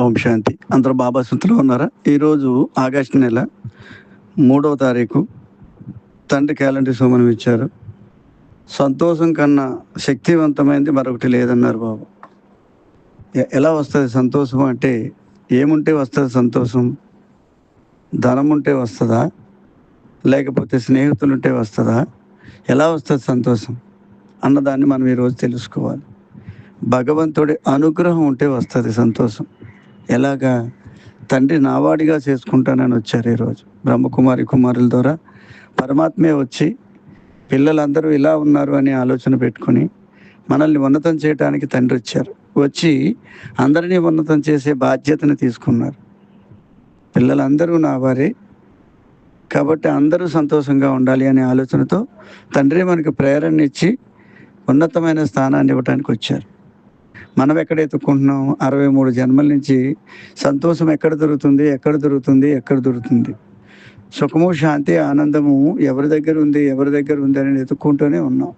ఓం శాంతి. అందరూ బాబా సుతులు ఉన్నారా? ఈరోజు ఆగస్టు నెల మూడవ తారీఖు తండ్రి క్యాలెండర్ సోమనం ఇచ్చారు. సంతోషం కన్నా శక్తివంతమైనది మరొకటి లేదన్నారు బాబు. ఎలా వస్తుంది సంతోషం అంటే ఏముంటే వస్తుంది సంతోషం? ధనం ఉంటే వస్తుందా? లేకపోతే స్నేహితులు ఉంటే వస్తుందా? ఎలా వస్తుంది సంతోషం? అన్నదాన్ని మనం ఈరోజు తెలుసుకోవాలి. భగవంతుడి అనుగ్రహం ఉంటే వస్తుంది సంతోషం. ఎలాగా? తండ్రి నావాడిగా చేసుకుంటానని వచ్చారు ఈరోజు. బ్రహ్మకుమారి కుమారుల ద్వారా పరమాత్మే వచ్చి పిల్లలందరూ ఇలా ఉన్నారు అనే ఆలోచన పెట్టుకుని మనల్ని ఉన్నతం చేయడానికి తండ్రి వచ్చారు. వచ్చి అందరినీ ఉన్నతం చేసే బాధ్యతను తీసుకున్నారు. పిల్లలందరూ నా వారే. కాబట్టి అందరూ సంతోషంగా ఉండాలి అనే ఆలోచనతో తండ్రి మనకు ప్రేరణ ఇచ్చి ఉన్నతమైన స్థానాన్ని ఇవ్వడానికి వచ్చారు. మనం ఎక్కడ ఎత్తుకుంటున్నాం అరవై మూడు జన్మల నుంచి సంతోషం ఎక్కడ దొరుకుతుంది? ఎక్కడ దొరుకుతుంది? ఎక్కడ దొరుకుతుంది? సుఖము శాంతి ఆనందము ఎవరి దగ్గర ఉంది? ఎవరి దగ్గర ఉంది అని ఎత్తుక్కుంటూనే ఉన్నాం.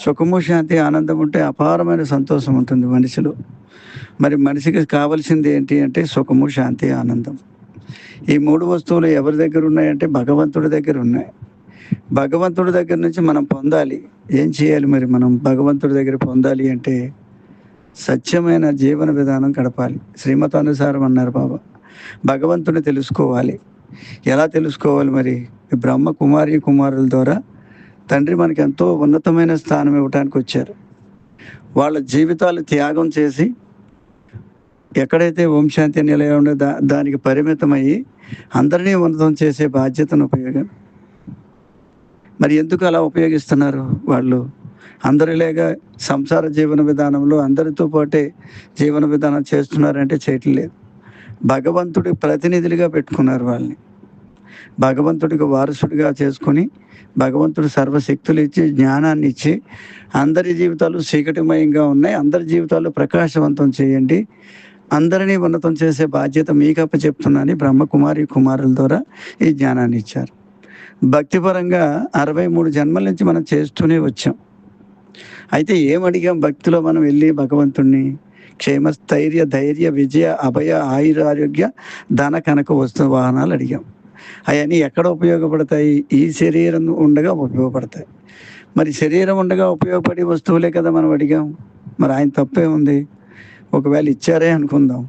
సుఖము శాంతి ఆనందం ఉంటే అపారమైన సంతోషం ఉంటుంది మనిషిలో. మరి మనిషికి కావలసింది ఏంటి అంటే సుఖము శాంతి ఆనందం. ఈ మూడు వస్తువులు ఎవరి దగ్గర ఉన్నాయంటే భగవంతుడి దగ్గర ఉన్నాయి. భగవంతుడి దగ్గర నుంచి మనం పొందాలి. ఏం చేయాలి మరి మనం? భగవంతుడి దగ్గర పొందాలి అంటే సత్యమైన జీవన విధానం గడపాలి. శ్రీమతానుసారం అన్నారు బాబా. భగవంతుని తెలుసుకోవాలి. ఎలా తెలుసుకోవాలి మరి? బ్రహ్మ కుమారి కుమారుల ద్వారా తండ్రి మనకి ఎంతో ఉన్నతమైన స్థానం ఇవ్వటానికి వచ్చారు. వాళ్ళ జీవితాలు త్యాగం చేసి ఎక్కడైతే వంశాంతి నిలయం దా దానికి పరిమితమయ్యి అందరినీ ఉన్నతం చేసే బాధ్యతను ఉపయోగం. మరి ఎందుకు అలా ఉపయోగిస్తున్నారు వాళ్ళు? అందరిలాగా సంసార జీవన విధానంలో అందరితో పాటే జీవన విధానం చేస్తున్నారంటే చేయట్లేదు భగవంతుడి ప్రతినిధులుగా పెట్టుకున్నారు వాళ్ళని. భగవంతుడికి వారసుడిగా చేసుకొని భగవంతుడు సర్వశక్తులు ఇచ్చి జ్ఞానాన్ని ఇచ్చి అందరి జీవితాలు చీకటిమయంగా ఉన్నాయి. అందరి జీవితాలు ప్రకాశవంతం చేయండి. అందరినీ ఉన్నతం చేసే బాధ్యత మీకప్ప చెప్తున్నానని బ్రహ్మకుమారి కుమారుల ద్వారా ఈ జ్ఞానాన్ని ఇచ్చారు. భక్తిపరంగా అరవై మూడు జన్మల నుంచి మనం చేస్తూనే వచ్చాం. అయితే ఏమడిగాం భక్తిలో మనం వెళ్ళి భగవంతుణ్ణి? క్షేమస్థైర్య ధైర్య విజయ అభయ ఆయుర ఆరోగ్య ధన కనక వస్తు వాహనాలు అడిగాం. అవన్నీ ఎక్కడ ఉపయోగపడతాయి? ఈ శరీరం ఉండగా ఉపయోగపడతాయి. మరి శరీరం ఉండగా ఉపయోగపడే వస్తువులే కదా మనం అడిగాం. మరి ఆయన తప్పే ఉంది. ఒకవేళ ఇచ్చారే అనుకుందాం.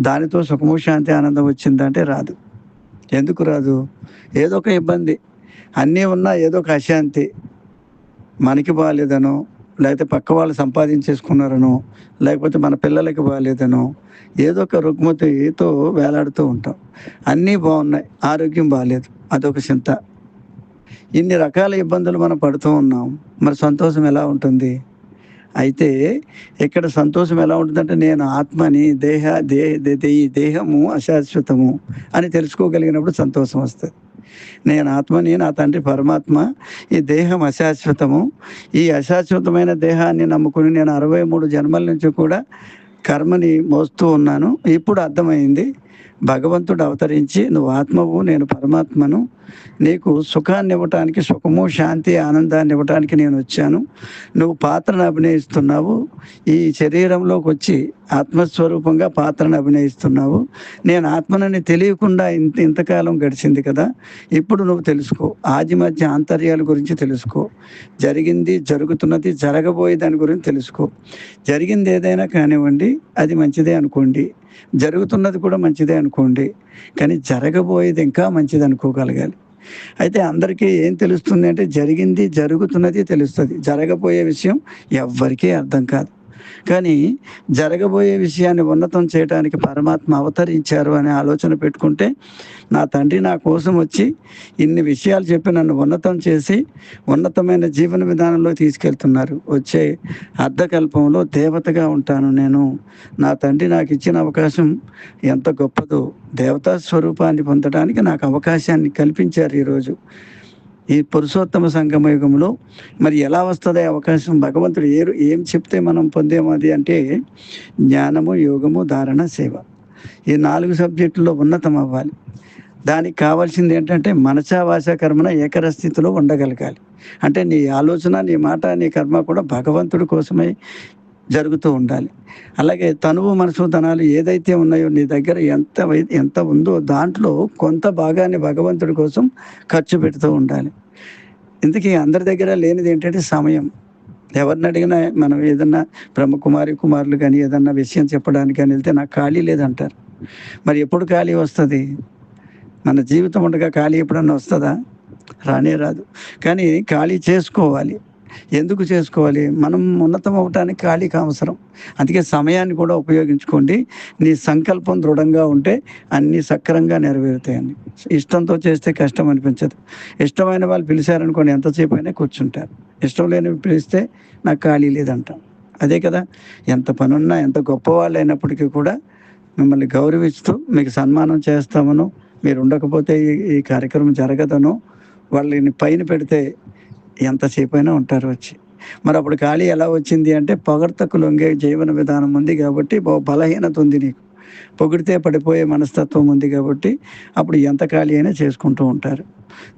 దానితో సుఖము శాంతి ఆనందం వచ్చిందంటే రాదు. ఎందుకు రాదు? ఏదో ఒక ఇబ్బంది. అన్నీ ఉన్నా ఏదో ఒక అశాంతి. మనకి బాగాలేదనో లేకపోతే పక్క వాళ్ళు సంపాదించేసుకున్నారనో లేకపోతే మన పిల్లలకి బాగాలేదనో ఏదో ఒక రుగ్మతితో వేలాడుతూ ఉంటాం. అన్నీ బాగున్నాయి. ఆరోగ్యం బాగాలేదు అదొక చింత. ఇన్ని రకాల ఇబ్బందులు మనం పడుతూ ఉన్నాం. మరి సంతోషం ఎలా ఉంటుంది? అయితే ఇక్కడ సంతోషం ఎలా ఉంటుందంటే నేను ఆత్మని దేహ దేహ దే- దేహము అశాశ్వతము అని తెలుసుకోగలిగినప్పుడు సంతోషం వస్తుంది. నేను ఆత్మని నా తండ్రి పరమాత్మ ఈ దేహం అశాశ్వతము. ఈ అశాశ్వతమైన దేహాన్ని నమ్ముకుని నేను అరవై మూడు జన్మల నుంచి కూడా కర్మని మోస్తూ ఉన్నాను. ఇప్పుడు అర్థమైంది. భగవంతుడు అవతరించి నువ్వు ఆత్మవు నేను పరమాత్మను. నీకు సుఖాన్ని ఇవ్వటానికి సుఖము శాంతి ఆనందాన్ని ఇవ్వటానికి నేను వచ్చాను. నువ్వు పాత్రను అభినయిస్తున్నావు. ఈ శరీరంలోకి వచ్చి ఆత్మస్వరూపంగా పాత్రను అభినయిస్తున్నావు. నేను ఆత్మనని తెలియకుండా ఇంత ఇంతకాలం గడిచింది కదా. ఇప్పుడు నువ్వు తెలుసుకో. ఆది మధ్య ఆంతర్యాల గురించి తెలుసుకో. జరిగింది జరుగుతున్నది జరగబోయే దాని గురించి తెలుసుకో. జరిగింది ఏదైనా కానివ్వండి అది మంచిదే అనుకోండి. జరుగుతున్నది కూడా మంచిదే అనుకోండి. కానీ జరగబోయేది ఇంకా మంచిది అనుకోగలగాలి. అయితే అందరికీ ఏం తెలుస్తుంది అంటే జరిగింది జరుగుతున్నది తెలుస్తుంది. జరగబోయే విషయం ఎవ్వరికీ అర్థం కాదు. కానీ జరగబోయే విషయాన్ని ఉన్నతం చేయడానికి పరమాత్మ అవతరించారు అనే ఆలోచన పెట్టుకుంటే నా తండ్రి నా కోసం వచ్చి ఇన్ని విషయాలు చెప్పి నన్ను ఉన్నతం చేసి ఉన్నతమైన జీవన విధానంలో తీసుకెళ్తున్నారు. వచ్చే అర్ధకల్పంలో దేవతగా ఉంటాను నేను. నా తండ్రి నాకు ఇచ్చిన అవకాశం ఎంత గొప్పదో దేవతా స్వరూపాన్ని పొందడానికి నాకు అవకాశాన్ని కల్పించారు ఈరోజు. ఈ పురుషోత్తమ సంగమ యుగంలో మరి ఎలా వస్తుంది అవకాశం? భగవంతుడు ఏ ఏం చెప్తే మనం పొందేమో అది అంటే జ్ఞానము యోగము ధారణ సేవ. ఈ నాలుగు సబ్జెక్టుల్లో ఉన్నతం అవ్వాలి దానికి కావాల్సింది ఏంటంటే మనసా వాచ కర్మన ఏకర స్థితిలో ఉండగలగాలి. అంటే నీ ఆలోచన నీ మాట నీ కర్మ కూడా భగవంతుడి కోసమై. జరుగుతూ ఉండాలి. అలాగే తనువు మనసు ధనాలు ఏదైతే ఉన్నాయో నీ దగ్గర ఎంత ఎంత ఉందో దాంట్లో కొంత భాగాన్ని భగవంతుడి కోసం ఖర్చు పెడుతూ ఉండాలి. ఇందుకే అందరి దగ్గర లేనిది ఏంటంటే సమయం. ఎవరిని అడిగినా మనం ఏదన్నా బ్రహ్మకుమారి కుమారులు కానీ ఏదన్నా విషయం చెప్పడానికి కానీ వెళ్తే నాకు ఖాళీ లేదంటారు. మరి ఎప్పుడు ఖాళీ వస్తుంది? మన జీవితం ఉండగా ఖాళీ ఎప్పుడన్నా వస్తుందా? రానే రాదు. కానీ ఖాళీ చేసుకోవాలి. ఎందుకు చేసుకోవాలి? మనం ఉన్నతం అవటానికి ఖాళీకి అవసరం అందుకే సమయాన్ని కూడా ఉపయోగించుకోండి. నీ సంకల్పం దృఢంగా ఉంటే అన్నీ సక్రంగా నెరవేరుతాయండి ఇష్టంతో చేస్తే కష్టం అనిపించదు. ఇష్టమైన వాళ్ళు పిలిచారనుకోండి ఎంతసేపు అయినా కూర్చుంటారు. ఇష్టం లేని పిలిస్తే నాకు ఖాళీ లేదంటాం అదే కదా ఎంత పనున్నా ఎంత గొప్పవాళ్ళు అయినప్పటికీ కూడా మిమ్మల్ని గౌరవిస్తూ మీకు సన్మానం చేస్తామను మీరు ఉండకపోతే ఈ ఈ కార్యక్రమం జరగదను వాళ్ళని పైన పెడితే ఎంతసేపు అయినా ఉంటారు వచ్చి. మరి అప్పుడు ఖాళీ ఎలా వచ్చింది అంటే పొగడ్తకు లొంగే జీవన విధానం ఉంది కాబట్టి బలహీనత ఉంది నీకు. పొగిడితే పడిపోయే మనస్తత్వం ఉంది కాబట్టి అప్పుడు ఎంత ఖాళీ అయినా చేసుకుంటూ ఉంటారు.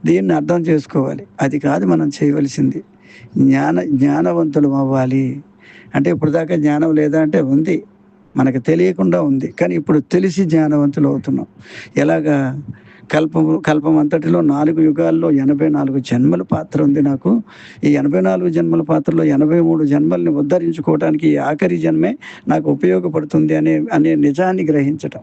దీన్ని అర్థం చేసుకోవాలి. అది కాదు మనం చేయవలసింది. జ్ఞాన జ్ఞానవంతులు అవ్వాలి. అంటే ఇప్పుడు దాకా జ్ఞానం లేదా అంటే ఉంది. మనకు తెలియకుండా ఉంది. కానీ ఇప్పుడు తెలిసి జ్ఞానవంతులు అవుతున్నాం. ఎలాగా? కల్పము కల్పం అంతటిలో నాలుగు యుగాల్లో ఎనభై నాలుగు జన్మల పాత్ర ఉంది నాకు. ఈ ఎనభై నాలుగు జన్మల పాత్రలో ఎనభై మూడు జన్మల్ని ఉద్ధరించుకోవడానికి ఈ ఆఖరి జన్మే నాకు ఉపయోగపడుతుంది అనే అనే నిజాన్ని గ్రహించటం.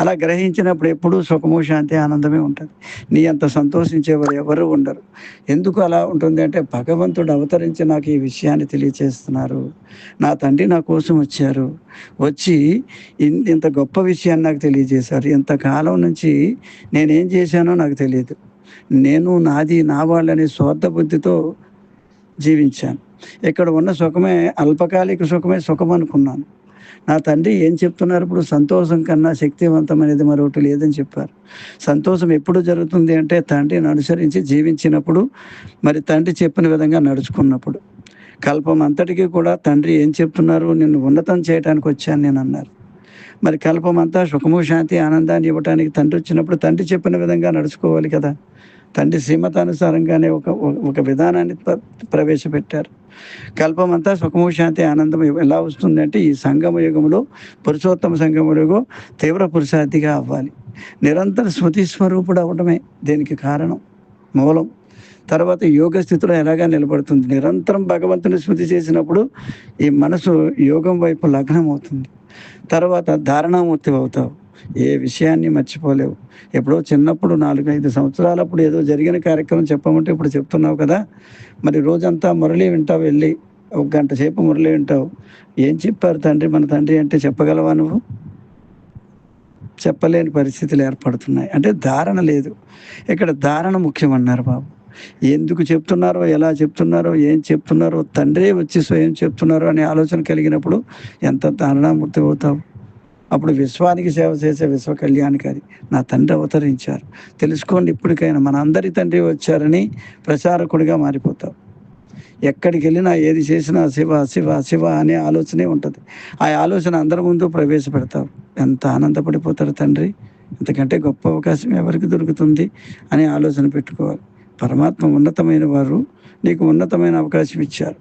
అలా గ్రహించినప్పుడు ఎప్పుడూ సుఖము శాంతి ఆనందమే ఉంటుంది. నీ అంత సంతోషించేవారు ఎవరు ఉండరు. ఎందుకు అలా ఉంటుంది అంటే భగవంతుడు అవతరించి నాకు ఈ విషయాన్ని తెలియచేస్తున్నారు. నా తండ్రి నా కోసం వచ్చారు. వచ్చి ఇన్- ఇంత గొప్ప విషయాన్ని నాకు తెలియజేశారు. ఇంతకాలం నుంచి నేను చేశానో నాకు తెలియదు. నేను నాది నా వాళ్ళనే స్వార్థ బుద్ధితో జీవించాను. ఇక్కడ ఉన్న సుఖమే అల్పకాలిక సుఖమే సుఖం అనుకున్నాను. నా తండ్రి ఏం చెప్తున్నారు? ఇప్పుడు సంతోషం కన్నా శక్తివంతమైనది మరొకటి లేదని చెప్పారు. సంతోషం ఎప్పుడు జరుగుతుంది అంటే తండ్రిని అనుసరించి జీవించినప్పుడు మరి తండ్రి చెప్పిన విధంగా నడుచుకున్నప్పుడు. కల్పం అంతటికీ కూడా తండ్రి ఏం చెప్తున్నారు? నిన్ను ఉన్నతం చేయడానికి వచ్చాను నేను అన్నారు. మరి కల్పం అంతా సుఖము శాంతి ఆనందాన్ని ఇవ్వటానికి తండ్రి వచ్చినప్పుడు తండ్రి చెప్పిన విధంగా నడుచుకోవాలి కదా. తండ్రి శ్రీమతానుసారంగానే ఒక ఒక విధానాన్ని ప్ర- ప్రవేశపెట్టారు. కల్పం అంతా సుఖము శాంతి ఆనందం ఎలా వస్తుందంటే ఈ సంగమ యుగంలో పురుషోత్తమ సంగమ యుగం తీవ్ర పురుషార్థిగా అవ్వాలి. నిరంతర స్మృతి స్వరూపుడు అవడమే దీనికి కారణం మూలం. తర్వాత యోగ స్థితిలో ఎలాగా నిలబడుతుంది? నిరంతరం భగవంతుని స్మృతి చేసినప్పుడు ఈ మనసు యోగం వైపు లగ్నం అవుతుంది తర్వాత ధారణామూర్తి అవుతావు. ఏ విషయాన్ని మర్చిపోలేవు. ఎప్పుడో చిన్నప్పుడు నాలుగైదు సంవత్సరాలప్పుడు ఏదో జరిగిన కార్యక్రమం చెప్పమంటే ఇప్పుడు చెప్తున్నావు కదా. మరి రోజంతా మురళి వింటావు వెళ్ళి. ఒక గంట సేపు మురళి వింటావు. ఏం చెప్పారు తండ్రి? మన తండ్రి అంటే చెప్పగలవా నువ్వు? చెప్పలేని పరిస్థితులు ఏర్పడుతున్నాయి. అంటే ధారణ లేదు. ఇక్కడ ధారణ ముఖ్యమన్నారు బాబు. ఎందుకు చెప్తున్నారో ఎలా చెప్తున్నారో ఏం చెప్తున్నారో తండ్రే వచ్చి స్వయం చెప్తున్నారో అనే ఆలోచన కలిగినప్పుడు ఎంత ధారణామూర్తి అవుతావు? అప్పుడు విశ్వానికి సేవ చేసే విశ్వ కళ్యాణకారి నా తండ్రి అవతరించారు. తెలుసుకోండి ఇప్పటికైనా మన అందరి తండ్రి వచ్చారని ప్రచారకుడిగా మారిపోతావు. ఎక్కడికి వెళ్ళినా ఏది చేసినా శివ శివ శివ అనే ఆలోచనే ఉంటుంది. ఆ ఆలోచన అందరి ముందు ప్రవేశపెడతావు. ఎంత ఆనందపడిపోతారు తండ్రి? ఇంతకంటే గొప్ప అవకాశం ఎవరికి దొరుకుతుంది? అనే ఆలోచన పెట్టుకోవాలి. పరమాత్మ ఉన్నతమైన వారు నీకు ఉన్నతమైన అవకాశం ఇచ్చారు.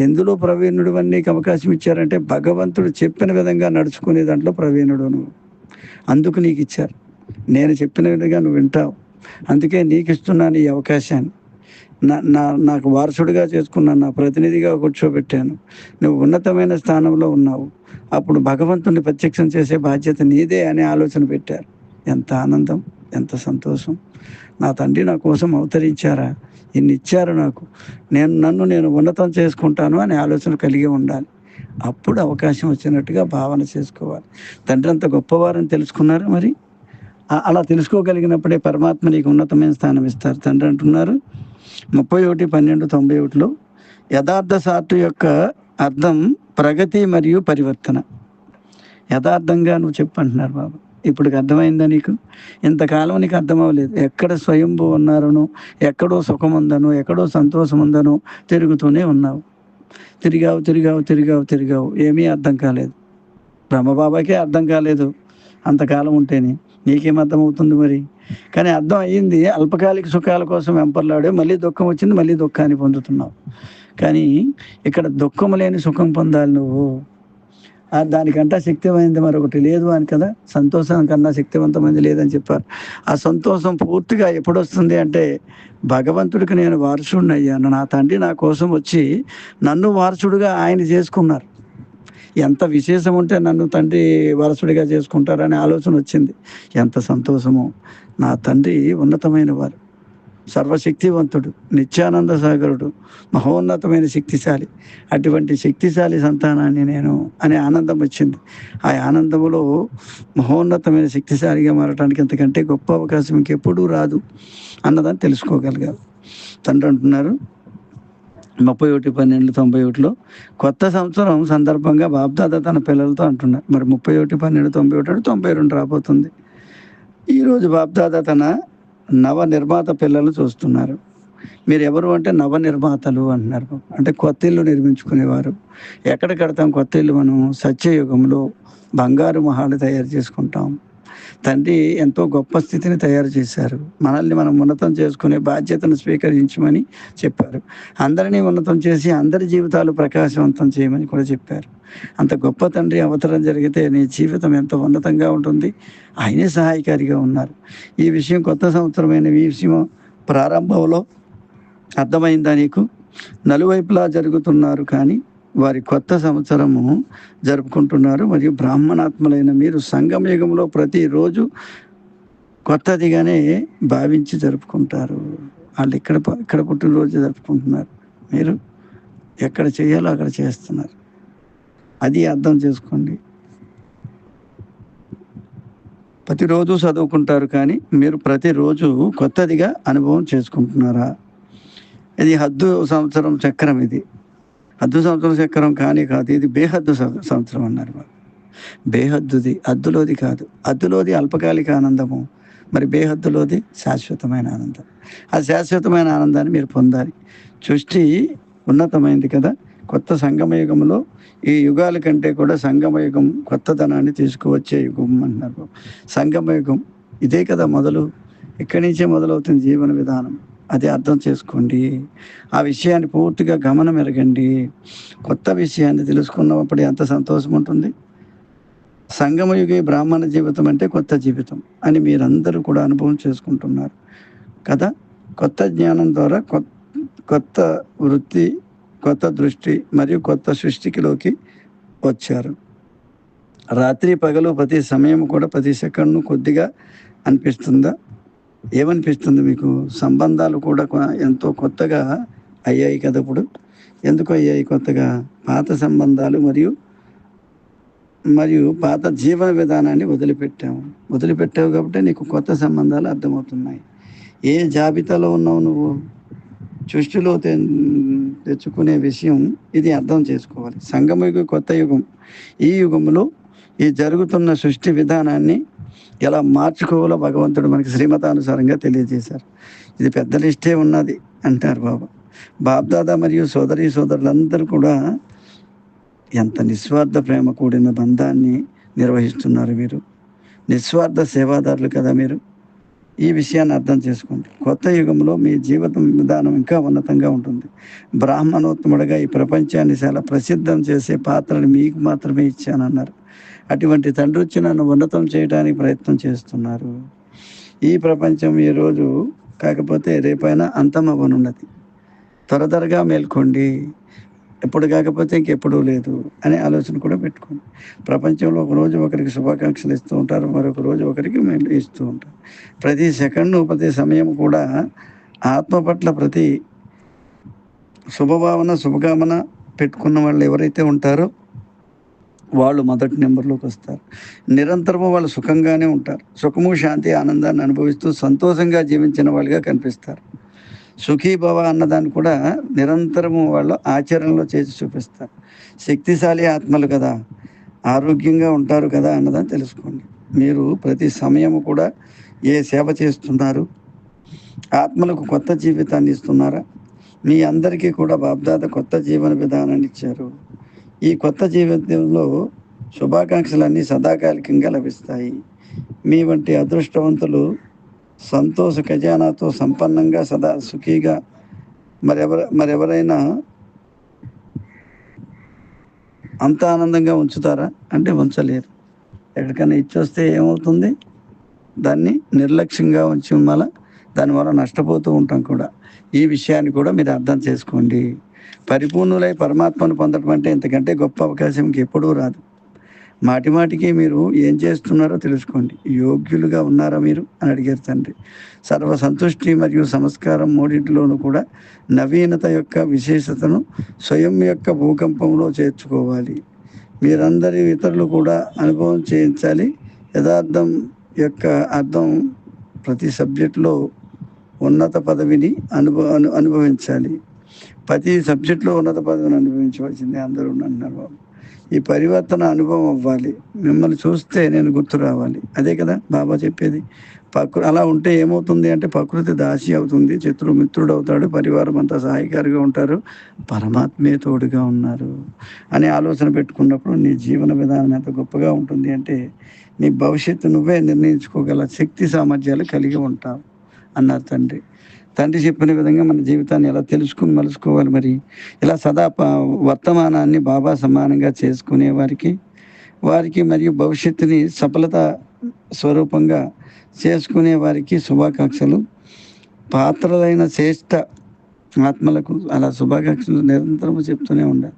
ఎందులో ప్రవీణుడు అని నీకు అవకాశం ఇచ్చారంటే భగవంతుడు చెప్పిన విధంగా నడుచుకునే దాంట్లో ప్రవీణుడు నువ్వు. అందుకు నీకు ఇచ్చారు. నేను చెప్పిన విధంగా నువ్వు వింటావు. అందుకే నీకు ఇస్తున్నాను ఈ అవకాశాన్ని. నా నా నాకు వారసుడిగా చేసుకున్నాను నా ప్రతినిధిగా కూర్చోబెట్టాను. నువ్వు ఉన్నతమైన స్థానంలో ఉన్నావు. అప్పుడు భగవంతుని ప్రత్యక్షం చేసే బాధ్యత నీదే అనే ఆలోచన పెట్టారు. ఎంత ఆనందం ఎంత సంతోషం. నా తండ్రి నా కోసం అవతరించారా? ఇన్ని ఇచ్చారు నాకు. నేను నన్ను నేను ఉన్నతం చేసుకుంటాను అనే ఆలోచన కలిగి ఉండాలి. అప్పుడు అవకాశం వచ్చినట్టుగా భావన చేసుకోవాలి. తండ్రి అంత గొప్పవారని తెలుసుకున్నారు మరి? అలా తెలుసుకోగలిగినప్పుడే పరమాత్మ నీకు ఉన్నతమైన స్థానం ఇస్తారు. తండ్రి అంటున్నారు ముప్పై ఒకటి పన్నెండు తొంభై ఒకటిలో యథార్థ సాటు యొక్క అర్థం ప్రగతి మరియు పరివర్తన. యథార్థంగా నువ్వు చెప్పు అంటున్నారు బాబు. ఇప్పుడు అర్థమైందా నీకు? ఇంతకాలం నీకు అర్థం అవ్వలేదు ఎక్కడ స్వయంభూ ఉన్నారనో ఎక్కడో సుఖం ఉందనో ఎక్కడో సంతోషం ఉందనో తిరుగుతూనే ఉన్నావు. తిరిగావు తిరిగావు తిరిగావు తిరిగావు. ఏమీ అర్థం కాలేదు. బ్రహ్మబాబాకే అర్థం కాలేదు అంతకాలం ఉంటేనే. నీకేం అర్థమవుతుంది మరి? కానీ అర్థం అయ్యింది అల్పకాలిక సుఖాల కోసం వెంపర్లాడే మళ్ళీ దుఃఖం వచ్చింది మళ్ళీ దుఃఖాన్ని పొందుతున్నావు. కానీ ఇక్కడ దుఃఖం లేని సుఖం పొందాలి నువ్వు. దానికంటే శక్తివంతమైనది మరొకటి లేదు అని కదా? సంతోషం కన్నా శక్తివంతమైనది లేదని చెప్పారు. ఆ సంతోషం పూర్తిగా ఎప్పుడు వస్తుంది అంటే భగవంతుడికి నేను వారసుడిని అయ్యాను. నా తండ్రి నా కోసం వచ్చి నన్ను వారసుడిగా ఆయన చేసుకున్నారు. ఎంత విశేషం ఉంటే నన్ను తండ్రి వారసుడిగా చేసుకుంటారనే ఆలోచన వచ్చింది. ఎంత సంతోషమో. నా తండ్రి ఉన్నతమైన వారు. సర్వశక్తివంతుడు నిత్యానంద సాగరుడు మహోన్నతమైన శక్తిశాలి. అటువంటి శక్తిశాలి సంతానాన్ని నేను అనే ఆనందం వచ్చింది. ఆ ఆనందంలో మహోన్నతమైన శక్తిశాలిగా మారటానికి ఎంతకంటే గొప్ప అవకాశం ఇంకెప్పుడూ రాదు అన్నదాన్ని తెలుసుకోగలిగారు తండ్రి అంటున్నారు ముప్పై ఒకటి పన్నెండు తొంభై ఒకటిలో కొత్త సంవత్సరం సందర్భంగా బాబ్దాద తన పిల్లలతో అంటున్నారు. మరి ముప్పై ఒకటి పన్నెండు తొంభై ఒకటి తొంభై రెండు రాబోతుంది. ఈరోజు బాబ్దాద తన నవ నిర్మాత పిల్లలు చూస్తున్నారు. మీరు ఎవరు అంటే నవ నిర్మాతలు అంటున్నారు. అంటే కొత్త ఇల్లు నిర్మించుకునేవారు. ఎక్కడ కడతాం కొత్త ఇల్లు మనం? సత్యయుగంలో బంగారు మహాలు తయారు చేసుకుంటాం. తండ్రి ఎంతో గొప్ప స్థితిని తయారు చేశారు. మనల్ని మనం ఉన్నతం చేసుకునే బాధ్యతను స్వీకరించమని చెప్పారు. అందరినీ ఉన్నతం చేసి అందరి జీవితాలు ప్రకాశవంతం చేయమని కూడా చెప్పారు. అంత గొప్ప తండ్రి అవతరం జరిగితే నీ జీవితం ఎంతో ఉన్నతంగా ఉంటుంది. ఆయనే సహాయకారిగా ఉన్నారు. ఈ విషయం కొత్త సంవత్సరమైన ఈ విషయం ప్రారంభంలో అర్థమైందా నీకు? నలువైపులా జరుగుతున్నారు కానీ వారి కొత్త సంవత్సరము జరుపుకుంటున్నారు. మరియు బ్రాహ్మణాత్మలైన మీరు సంగమయుగంలో ప్రతిరోజు కొత్తదిగానే భావించి జరుపుకుంటారు. వాళ్ళు ఇక్కడ ఇక్కడ పుట్టినరోజు జరుపుకుంటున్నారు. మీరు ఎక్కడ చేయాలో అక్కడ చేస్తున్నారు. అది అర్థం చేసుకోండి. ప్రతిరోజు చదువుకుంటారు కానీ మీరు ప్రతిరోజు కొత్తదిగా అనుభవం చేసుకుంటున్నారా? ఇది హద్దు సంవత్సరం చక్రం ఇది. హద్దు సంవత్సరం చక్రం కానీ కాదు. ఇది బేహద్దు సంవత్సరం అన్నారు వాళ్ళు. బేహద్దుది అద్దులోది కాదు. అద్దులోది అల్పకాలిక ఆనందము. మరి బేహద్దులోది శాశ్వతమైన ఆనందం. ఆ శాశ్వతమైన ఆనందాన్ని మీరు పొందాలి. సృష్టి ఉన్నతమైంది కదా. కొత్త సంగమయుగంలో ఈ యుగాల కంటే కూడా సంగమయుగం కొత్తదనాన్ని తీసుకువచ్చే యుగం అంటున్నారు సంగమయుగం ఇదే కదా మొదలు. ఇక్కడి నుంచే మొదలవుతుంది జీవన విధానం? అది అర్థం చేసుకోండి. ఆ విషయాన్ని పూర్తిగా గమనం ఎరగండి. కొత్త విషయాన్ని తెలుసుకున్నప్పుడు ఎంత సంతోషం ఉంటుంది? సంగమయుగే బ్రాహ్మణ జీవితం అంటే కొత్త జీవితం అని మీరందరూ కూడా అనుభవం చేసుకుంటున్నారు కదా? కొత్త జ్ఞానం ద్వారా కొత్త కొత్త వృత్తి కొత్త దృష్టి మరియు కొత్త సృష్టికిలోకి వచ్చారు. రాత్రి పగలు ప్రతి సమయం కూడా ప్రతి సెకండ్ను కొద్దిగా అనిపిస్తుందా? ఏమనిపిస్తుంది మీకు? సంబంధాలు కూడా ఎంతో కొత్తగా అయ్యాయి కదా ఇప్పుడు? ఎందుకు అయ్యాయి కొత్తగా? పాత సంబంధాలు మరియు మరియు పాత జీవన విధానాన్ని వదిలిపెట్టాము వదిలిపెట్టావు కాబట్టి నీకు కొత్త సంబంధాలు అర్థమవుతున్నాయి. ఏ జాబితాలో ఉన్నావు నువ్వు? సృష్టిలో తె- తెచ్చుకునే విషయం ఇది అర్థం చేసుకోవాలి. సంగమయుగ కొత్త యుగం. ఈ యుగంలో ఈ జరుగుతున్న సృష్టి విధానాన్ని ఎలా మార్చుకోవాలో భగవంతుడు మనకి శ్రీమతానుసారంగా తెలియజేశారు. ఇది పెద్ద లిస్టే ఉన్నది అంటారు బాబా. బాబ్దాదా మరియు సోదరి సోదరులందరూ కూడా ఎంత నిస్వార్థ ప్రేమ కూడిన బంధాన్ని నిర్వహిస్తున్నారు మీరు నిస్వార్థ సేవాదారులు కదా మీరు. ఈ విషయాన్ని అర్థం చేసుకోండి. కొత్త యుగంలో మీ జీవితం విధానం ఇంకా ఉన్నతంగా ఉంటుంది. బ్రాహ్మణోత్తముడిగా ఈ ప్రపంచాన్ని చాలా ప్రసిద్ధం చేసే పాత్రను మీకు మాత్రమే ఇచ్చానన్నారు. అటువంటి తండ్రి వచ్చి నన్ను ఉన్నతం చేయడానికి ప్రయత్నం చేస్తున్నారు. ఈ ప్రపంచం ఈరోజు కాకపోతే రేపైనా అంతమవ్వనున్నది త్వర త్వరగా మేల్కోండి. ఎప్పుడు కాకపోతే ఇంకెప్పుడూ లేదు అనే ఆలోచన కూడా పెట్టుకోండి. ప్రపంచంలో ఒకరోజు ఒకరికి శుభాకాంక్షలు ఇస్తూ ఉంటారు మరొక రోజు ఒకరికి మేలు ఇస్తూ ఉంటారు. ప్రతి సెకండ్ ప్రతి సమయం కూడా ఆత్మ పట్ల ప్రతి శుభభావన శుభకామన పెట్టుకున్న వాళ్ళు ఎవరైతే ఉంటారో వాళ్ళు మొదటి నెంబర్లోకి వస్తారు. నిరంతరము వాళ్ళు సుఖంగానే ఉంటారు. సుఖము శాంతి ఆనందాన్ని అనుభవిస్తూ సంతోషంగా జీవించిన వాళ్ళుగా కనిపిస్తారు. సుఖీభవ అన్నదాన్ని కూడా నిరంతరము వాళ్ళు ఆచరణలో చేసి చూపిస్తారు. శక్తిశాలి ఆత్మలు కదా ఆరోగ్యంగా ఉంటారు కదా అన్నదాన్ని తెలుసుకోండి. మీరు ప్రతి సమయము కూడా ఏ సేవ చేస్తున్నారు? ఆత్మలకు కొత్త జీవితాన్ని ఇస్తున్నారా? మీ అందరికీ కూడా బాబ్దాద కొత్త జీవన విధానాన్ని ఇచ్చారు. ఈ కొత్త జీవితంలో శుభాకాంక్షలన్నీ సదాకాలికంగా లభిస్తాయి. మీ వంటి అదృష్టవంతులు సంతోష ఖజానాతో సంపన్నంగా సదా సుఖీగా మరెవర మరెవరైనా అంత ఆనందంగా ఉంచుతారా? అంటే ఉంచలేరు. ఎక్కడికైనా ఇచ్చొస్తే ఏమవుతుంది? దాన్ని నిర్లక్ష్యంగా ఉంచి మళ్ళా దానివల్ల నష్టపోతూ ఉంటాం కూడా. ఈ విషయాన్ని కూడా మీరు అర్థం చేసుకోండి. పరిపూర్ణులై పరమాత్మను పొందడం అంటే ఇంతకంటే గొప్ప అవకాశం ఇంకెప్పుడూ రాదు. మాటి మాటికి మీరు ఏం చేస్తున్నారో తెలుసుకోండి. యోగ్యులుగా ఉన్నారా మీరు? అని అడిగారు తండ్రి. సర్వ సంతుష్టి మరియు సంస్కారం మూడింటిలోనూ కూడా నవీనత యొక్క విశేషతను స్వయం యొక్క భూకంపంలో చేర్చుకోవాలి. మీరందరి ఇతరులు కూడా అనుభవం చేయించాలి. యథార్థం యొక్క అర్థం ప్రతి సబ్జెక్టులో ఉన్నత పదవిని అనుభవ అను అనుభవించాలి. ప్రతి సబ్జెక్టులో ఉన్నత పదవిని అనుభవించవలసిందే అందరూ అంటున్నారు బాబు. ఈ పరివర్తన అనుభవం అవ్వాలి. మిమ్మల్ని చూస్తే నేను గుర్తు రావాలి. అదే కదా బాబా చెప్పేది. ప్రకృ అలా ఉంటే ఏమవుతుంది అంటే ప్రకృతి దాసి అవుతుంది. శత్రు మిత్రుడు అవుతాడు. పరివారం అంతా సహాయకారిగా ఉంటారు. పరమాత్మే తోడుగా ఉన్నారు అనే ఆలోచన పెట్టుకున్నప్పుడు నీ జీవన విధానం ఎంత గొప్పగా ఉంటుంది అంటే నీ భవిష్యత్తు నువ్వే నిర్ణయించుకోగల శక్తి సామర్థ్యాలు కలిగి ఉంటావు అన్నారు తండ్రి. తండ్రి చెప్పిన విధంగా మన జీవితాన్ని ఎలా తెలుసుకుని మలుసుకోవాలి మరి? ఇలా సదా వర్తమానాన్ని బాబా సమానంగా చేసుకునే వారికి వారికి మరియు భవిష్యత్తుని సఫలత స్వరూపంగా చేసుకునే వారికి శుభాకాంక్షలు. పాత్రలైన శ్రేష్ట ఆత్మలకు అలా శుభాకాంక్షలు నిరంతరము చెప్తూనే ఉండాలి.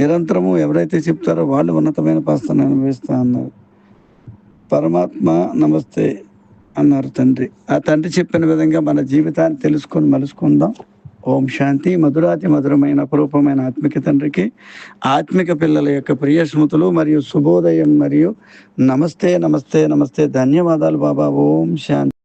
నిరంతరము ఎవరైతే చెప్తారో వాళ్ళు ఉన్నతమైన పాస్తాను అనుభవిస్తా అన్నారు పరమాత్మ నమస్తే. అన్నారు తండ్రి. ఆ తండ్రి చెప్పిన విధంగా మన జీవితాన్ని తెలుసుకొని మలుసుకుందాం ఓం శాంతి. మధురాతి మధురమైన అపరూపమైన ఆత్మిక తండ్రికి ఆత్మిక పిల్లల యొక్క ప్రియ స్మృతులు మరియు శుభోదయం మరియు నమస్తే నమస్తే నమస్తే. ధన్యవాదాలు బాబా. ఓం శాంతి.